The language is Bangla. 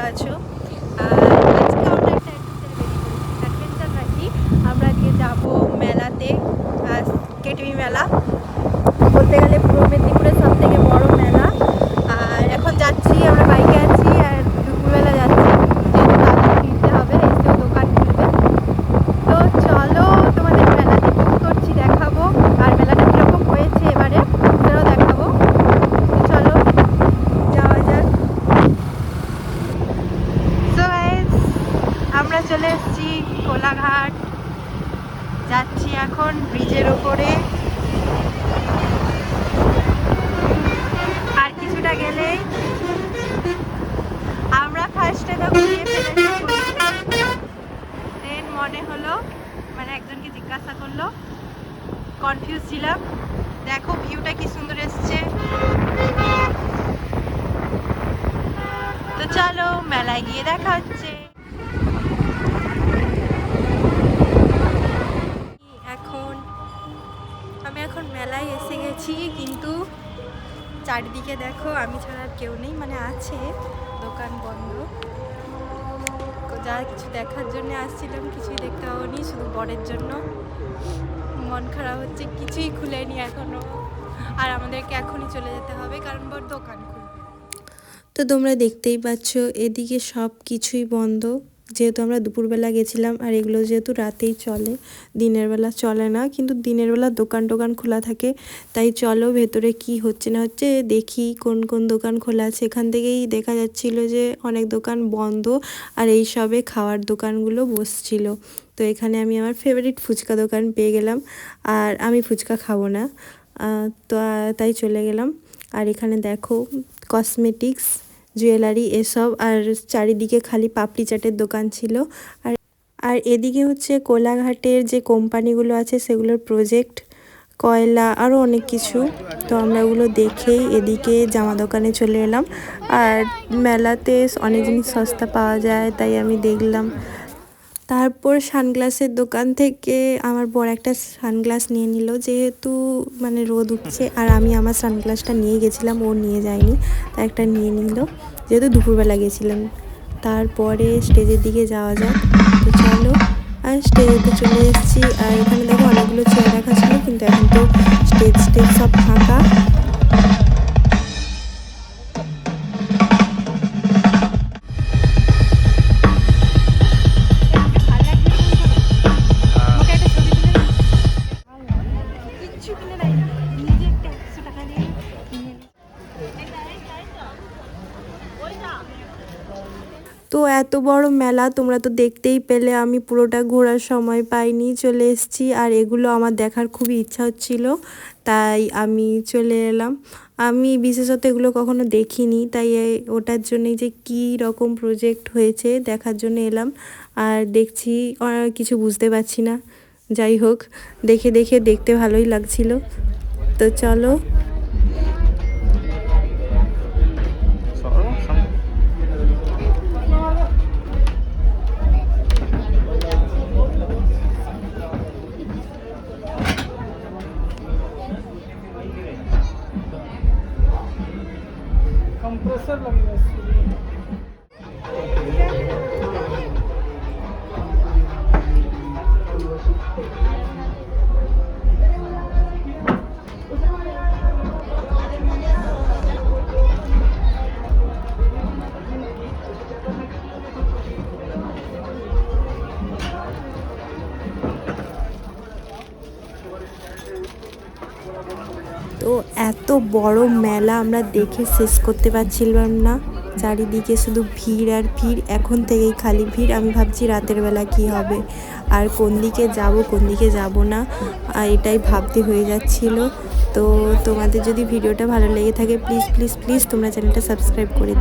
ভালো আছো? আমরা একটা অ্যাডভেঞ্চার আমরা আজকে যাব মেলাতে কেটিভি মেলা। বলতে গেলে পূর্ব মেদিনীপুরের সব থেকে বড় মেলা আর এখন যাচ্ছি আমরা বাইকে আছি আর দুপুরবেলা যাচ্ছি যেহেতু তাড়াতাড়ি ফিরতে হবে এসে দোকান খুলবে তো চলো তোমাদের মেলাতে কী করছি দেখাবো আর মেলাটা কীরকম হয়েছে এবারে সেটাও দেখাবো তো চলো যাওয়া যাক সো গাইস আমরা চলে এসেছি কোলাঘাট। যাচ্ছি এখন ব্রিজের ওপরে আর কিছুটা গেলেই আমরা ফার্স্টে তো দেন মনে হলো মানে একজনকে জিজ্ঞাসা করল। কনফিউজ ছিলাম। দেখো ভিউটা কি সুন্দর এসছে। তো চলো, মেলায় গিয়ে দেখা হচ্ছে। আমি এখন মেলায় এসে গেছি, কিন্তু চারিদিকে দেখো আমি ছাড়া আর কেউ নেই মানে আছে, দোকান বন্ধ। যা কিছু দেখার জন্য আসছিলাম, কিছুই দেখতে পাবনি শুধু বরের জন্য। মন খারাপ হচ্ছে, কিছুই খুলেনি এখনও। আর আমাদেরকে এখনই চলে যেতে হবে, কারণ বর দোকান খুলবে। তো তোমরা দেখতেই পাচ্ছ, এদিকে সব কিছুই বন্ধ। যেহেতু আমরা দুপুরবেলা গেছিলাম আর এগুলো যেহেতু রাতেই চলে, দিনের বেলা চলে না, কিন্তু দিনের বেলা দোকান টোকান খোলা থাকে, তাই চলো ভেতরে কি হচ্ছে না হচ্ছে দেখি কোন কোন দোকান খোলা আছে। এখান থেকেই দেখা যাচ্ছিল যে অনেক দোকান বন্ধ আর এই সবে খাওয়ার দোকানগুলো বসছিল। তো এখানে আমি আমার ফেভারিট ফুচকা দোকান পেয়ে গেলাম আর আমি ফুচকা খাব না। তো তাই চলে গেলাম। আর এখানে দেখো কসমেটিক্স জুয়েলারি, এসব। আর চারিদিকে খালি পাপড়ি চাটের দোকান ছিল। আর আর এদিকে হচ্ছে কোলাঘাটের যে কোম্পানিগুলো আছে, সেগুলোর প্রজেক্ট, কয়লা আরও অনেক কিছু। তো আমরা ওগুলো দেখেই এদিকে জামা দোকানে চলে এলাম। আর মেলাতে অনেক জিনিস সস্তা পাওয়া যায়, তাই আমি দেখলাম। তারপর সানগ্লাসের দোকান থেকে আমার বড় একটা সানগ্লাস নিয়ে নিল। যেহেতু মানে রোদ উঠছে আর আমি আমার সানগ্লাসটা নিয়ে গেছিলাম, ও নিয়ে যায়নি, তাই একটা নিয়ে নিল। যেহেতু দুপুরবেলা গেছিলাম, তারপরে স্টেজের দিকে যাওয়া যাক। তো চলো, আর স্টেজেতে চলে এসেছি। আর এখানে দেখো অনেকগুলো চেয়ার রাখা ছিল, কিন্তু এখন তো স্টেজ স্টেজ সব ফাঁকা। তো এত বড় মেলা তোমরা তো দেখতেই পেলে, আমি পুরোটা ঘোরার সময় পাইনি, চলে এসেছি। আর এগুলো আমার দেখার খুবই ইচ্ছা হচ্ছিল, তাই আমি চলে এলাম। আমি বিশেষত এগুলো কখনো দেখিনি, তাই ওটার জন্যই যে কী রকম প্রজেক্ট হয়েছে দেখার জন্য এলাম। আর দেখছি কিছু বুঝতে পারছি না। যাই হোক দেখে দেখে দেখতে ভালোই লাগছিল তো চলো कंप्रेसर लगेगा তো এত বড় মেলা আমরা দেখে শেষ করতে পারছিলাম না। চারিদিকে শুধু ভিড় আর ভিড়, এখন থেকেই খালি ভিড়। আমি ভাবছি রাতের বেলা কি হবে, আর কোন দিকে যাব, কোন দিকে যাব না এটাই ভাবতে হয়ে যাচ্ছিল। তো তোমাদের যদি ভিডিওটা ভালো লেগে থাকে প্লিজ প্লিজ প্লিজ তোমরা চ্যানেলটা সাবস্ক্রাইব করে